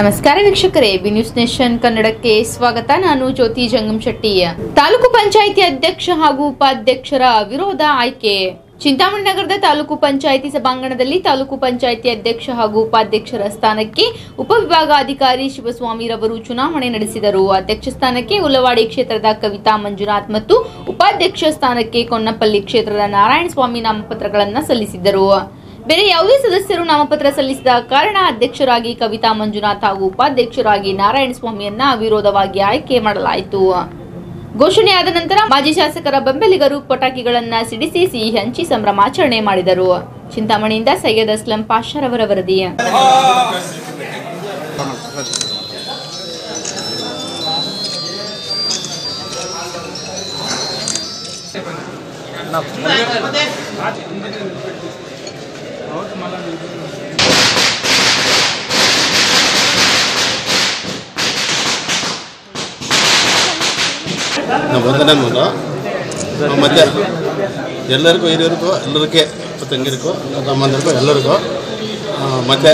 ನಮಸ್ಕಾರ ವೀಕ್ಷಕರೇ, B news nation ಕನ್ನಡಕ್ಕೆ ಸ್ವಾಗತ. ನಾನು ಜ್ಯೋತಿ ಜಂಗಮ್ ಶೆಟ್ಟಿ ತಾಲೂಕು ಪಂಚಾಯಿತಿ ಅಧ್ಯಕ್ಷ ಹಾಗೂ ಉಪಾಧ್ಯಕ್ಷರ ವಿರೋಧ ಆಯ್ಕೆ. ಚಿಂತಾಮಣಿ ನಗರದ ತಾಲೂಕು ಪಂಚಾಯಿತಿ ಸಭಾಂಗಣದಲ್ಲಿ ತಾಲೂಕು ಪಂಚಾಯಿತಿ ಅಧ್ಯಕ್ಷ ಹಾಗೂ ಉಪಾಧ್ಯಕ್ಷರ ಸ್ಥಾನಕ್ಕೆ ಉಪವಿಭಾಗಾಧಿಕಾರಿ ಶಿವಸ್ವಾಮಿರವರು ಚುನಾವಣೆ ನಡೆಸಿದರು. ಅಧ್ಯಕ್ಷ ಸ್ಥಾನಕ್ಕೆ ಉಲ್ಲವಾಡಿ ಕ್ಷೇತ್ರದ ಕವಿತಾ ಮಂಜುನಾಥ್ ಮತ್ತು ಉಪಾಧ್ಯಕ್ಷ ಸ್ಥಾನಕ್ಕೆ ಕೊನ್ನಪಲ್ಲಿ ಕ್ಷೇತ್ರದ ನಾರಾಯಣ ಸ್ವಾಮಿ ನಾಮಪತ್ರಗಳನ್ನು ಸಲ್ಲಿಸಿದ್ದರು. ಬೇರೆ ಯಾವುದೇ ಸದಸ್ಯರು ನಾಮಪತ್ರ ಸಲ್ಲಿಸಿದ ಕಾರಣ ಅಧ್ಯಕ್ಷರಾಗಿ ಕವಿತಾ ಮಂಜುನಾಥ್ ಹಾಗೂ ಉಪಾಧ್ಯಕ್ಷರಾಗಿ ನಾರಾಯಣ ಸ್ವಾಮಿಯನ್ನ ಅವಿರೋಧವಾಗಿ ಆಯ್ಕೆ ಮಾಡಲಾಯಿತು. ಘೋಷಣೆಯಾದ ನಂತರ ಮಾಜಿ ಶಾಸಕರ ಬೆಂಬಲಿಗರು ಪಟಾಕಿಗಳನ್ನ ಸಿಡಿಸಿ ಸಿಹಿ ಹಂಚಿ ಸಂಭ್ರಮಾಚರಣೆ ಮಾಡಿದರು. ಚಿಂತಾಮಣಿಯಿಂದ ಸೈಯದ್ ಅಸ್ಲಂ ಪಾಷರವರ ವರದಿ. ನಾವು ವಂದನೆ ಮೂಲ ಮತ್ತೆ ಎಲ್ಲರಿಗೂ, ಹಿರಿಯರಿಗೂ, ಎಲ್ಲರಿಗೆ ತಂಗಿರಿಗೂ, ತಮ್ಮಂದಿರಿಗೂ, ಎಲ್ಲರಿಗೂ ಮತ್ತೆ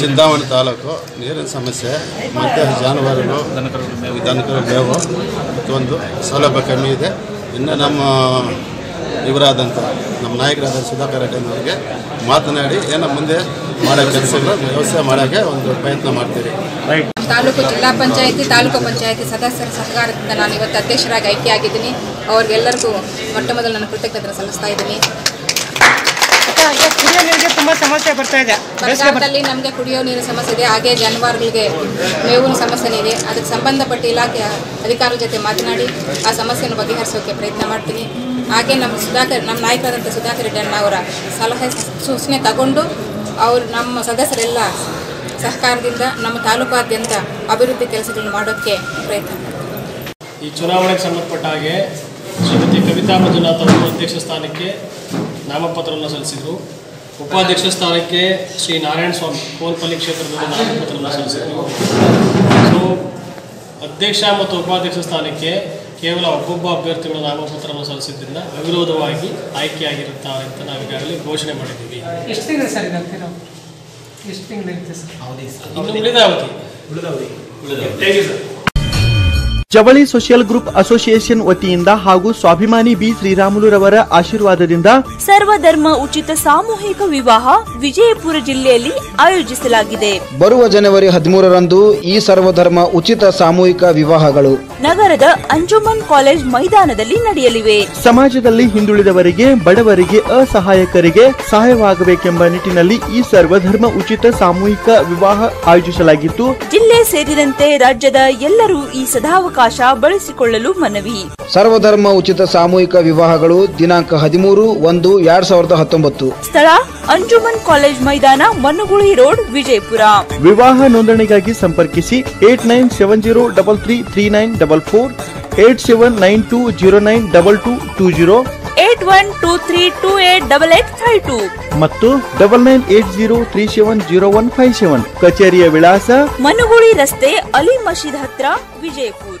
ಚಿಂತಾಮಣಿ ತಾಲೂಕು ನೀರಿನ ಸಮಸ್ಯೆ, ಮತ್ತು ಜಾನುವಾರುಗಳು ದನಕರು ಮೇವು ಒಂದು ಸೌಲಭ್ಯ ಕಮ್ಮಿ ಇದೆ. ಇನ್ನು ನಮ್ಮ ಇವರಾದಂಥ ನಮ್ಮ ನಾಯಕರಾದ ಸುಧಾಕರ್ ರೆಡ್ಡಿನವ್ರಿಗೆ ಮಾತನಾಡಿ ಏನೋ ಮುಂದೆ ಮಾಡೋ ಕೆಲಸಗಳು ವ್ಯವಸ್ಥೆ ಮಾಡೋಕ್ಕೆ ಒಂದು ಪ್ರಯತ್ನ ಮಾಡ್ತೀವಿ ತಾಲೂಕು ಜಿಲ್ಲಾ ಪಂಚಾಯತಿ ತಾಲೂಕು ಪಂಚಾಯತಿ ಸದಸ್ಯರ ಸಹಕಾರದಿಂದ ನಾನು ಇವತ್ತು ಅಧ್ಯಕ್ಷರಾಗಿ ಆಯ್ಕೆಯಾಗಿದ್ದೀನಿ. ಅವ್ರಿಗೆಲ್ಲರಿಗೂ ಮೊಟ್ಟ ಮೊದಲು ನಾನು ಕೃತಜ್ಞತೆ ಸಲ್ಲಿಸ್ತಾ ಇದ್ದೀನಿ. ಹಾಗೆ ಕುಡಿಯೋ ನೀರಿಗೆ ತುಂಬಾ ಸಮಸ್ಯೆ ಬರ್ತಾ ಇದೆ. ಬರಗಾಲದಲ್ಲಿ ನಮಗೆ ಕುಡಿಯೋ ನೀರಿನ ಸಮಸ್ಯೆ ಇದೆ. ಹಾಗೆ ಜಾನುವಾರುಗಳಿಗೆ ಮೇವಿನ ಸಮಸ್ಯೆ ಇದೆ. ಅದಕ್ಕೆ ಸಂಬಂಧಪಟ್ಟ ಇಲಾಖೆಯ ಅಧಿಕಾರಿಗಳ ಜೊತೆ ಮಾತನಾಡಿ ಆ ಸಮಸ್ಯೆಯನ್ನು ಬಗೆಹರಿಸೋಕೆ ಪ್ರಯತ್ನ ಮಾಡ್ತೀನಿ. ಹಾಗೆ ನಮ್ಮ ಸುಧಾಕರ್ ನಮ್ಮ ನಾಯಕರಾದಂಥ ಸುಧಾಕರ್ ರೆಡ್ಡಿ ಅಣ್ಣ ಅವರ ಸಲಹೆ ಸೂಚನೆ ತಗೊಂಡು ಅವರು ನಮ್ಮ ಸದಸ್ಯರೆಲ್ಲ ಸಹಕಾರದಿಂದ ನಮ್ಮ ತಾಲೂಕಾದ್ಯಂತ ಅಭಿವೃದ್ಧಿ ಕೆಲಸಗಳನ್ನು ಮಾಡೋಕ್ಕೆ ಪ್ರಯತ್ನ ಮಾಡ್ತೀನಿ. ಈ ಚುನಾವಣೆಗೆ ಸಂಬಂಧಪಟ್ಟ ಹಾಗೆ ಶ್ರೀಮತಿ ಕವಿತಾ ಮಂಜುನಾಥ್ ಅವರು ಅಧ್ಯಕ್ಷ ಸ್ಥಾನಕ್ಕೆ ನಾಮಪತ್ರವನ್ನು ಸಲ್ಲಿಸಿದರು. ಉಪಾಧ್ಯಕ್ಷ ಸ್ಥಾನಕ್ಕೆ ಶ್ರೀ ನಾರಾಯಣ ಸ್ವಾಮಿ ಕೋಲ್ಪಲ್ಲಿ ಕ್ಷೇತ್ರದಲ್ಲಿ ನಾಮಪತ್ರವನ್ನು ಸಲ್ಲಿಸಿದರು. ಸೊ ಅಧ್ಯಕ್ಷ ಮತ್ತು ಉಪಾಧ್ಯಕ್ಷ ಸ್ಥಾನಕ್ಕೆ ಕೇವಲ ಒಬ್ಬೊಬ್ಬ ಅಭ್ಯರ್ಥಿಗಳು ನಾಮಪತ್ರವನ್ನು ಸಲ್ಲಿಸಿದ್ದರಿಂದ ಅವಿರೋಧವಾಗಿ ಆಯ್ಕೆಯಾಗಿರುತ್ತಾರೆ ಅಂತ ನಾವು ಈಗಾಗಲೇ ಘೋಷಣೆ ಮಾಡಿದ್ದೀವಿ. ಎಷ್ಟು ತಿಂಗಳು ಸರ್ ಎಷ್ಟು ತಿಂಗಳು ಇರುತ್ತೆ ಸರ್. ಇನ್ನು ಉಳಿದ ಅವಧಿ. ಜವಳಿ ಸೋಷಿಯಲ್ ಗ್ರೂಪ್ ಅಸೋಸಿಯೇಷನ್ ವತಿಯಿಂದ ಹಾಗೂ ಸ್ವಾಭಿಮಾನಿ ಬಿ ಶ್ರೀರಾಮುಲುರವರ ಆಶೀರ್ವಾದದಿಂದ ಸರ್ವಧರ್ಮ ಉಚಿತ ಸಾಮೂಹಿಕ ವಿವಾಹ ವಿಜಯಪುರ ಜಿಲ್ಲೆಯಲ್ಲಿ ಆಯೋಜಿಸಲಾಗಿದೆ. ಬರುವ ಜನವರಿ ಹದಿಮೂರರಂದು ಈ ಸರ್ವಧರ್ಮ ಉಚಿತ ಸಾಮೂಹಿಕ ವಿವಾಹಗಳು ನಗರದ ಅಂಜುಮನ್ ಕಾಲೇಜ್ ಮೈದಾನದಲ್ಲಿ ನಡೆಯಲಿವೆ. ಸಮಾಜದಲ್ಲಿ ಹಿಂದುಳಿದವರಿಗೆ ಬಡವರಿಗೆ ಅಸಹಾಯಕರಿಗೆ ಸಹಾಯವಾಗಬೇಕೆಂಬ ನಿಟ್ಟಿನಲ್ಲಿ ಈ ಸರ್ವಧರ್ಮ ಉಚಿತ ಸಾಮೂಹಿಕ ವಿವಾಹ ಆಯೋಜಿಸಲಾಗಿತ್ತು. ಜಿಲ್ಲೆ ಸೇರಿದಂತೆ ರಾಜ್ಯದ ಎಲ್ಲರೂ ಈ ಸದಾವಕಾಶ ಬಳಸಿಕೊಳ್ಳಲು ಮನವಿ. ಸರ್ವಧರ್ಮ ಉಚಿತ ಸಾಮೂಹಿಕ ವಿವಾಹಗಳು ದಿನಾಂಕ ಹದಿಮೂರು ಒಂದು ಎರಡ್ ಸಾವಿರದ ಹತ್ತೊಂಬತ್ತು. ಸ್ಥಳ ಅಂಜುಮನ್ ಕಾಲೇಜ್ ಮೈದಾನ ಮನ್ನುಗುಳಿ ರೋಡ್ ವಿಜಯಪುರ. ವಿವಾಹ ನೋಂದಣಿಗಾಗಿ ಸಂಪರ್ಕಿಸಿ eight nine seven zero double three three nine double four eight seven nine two zero nine double two two zero. Eight one two three two eight double eight five two. ಮತ್ತು double nine eight zero three seven zero one five seven ಕಚೇರಿಯ ವಿಳಾಸ ಮನುಗುಳಿ ರಸ್ತೆ ಅಲಿ ಮಸೀದ್ ಹತ್ರ ವಿಜಯಪುರ.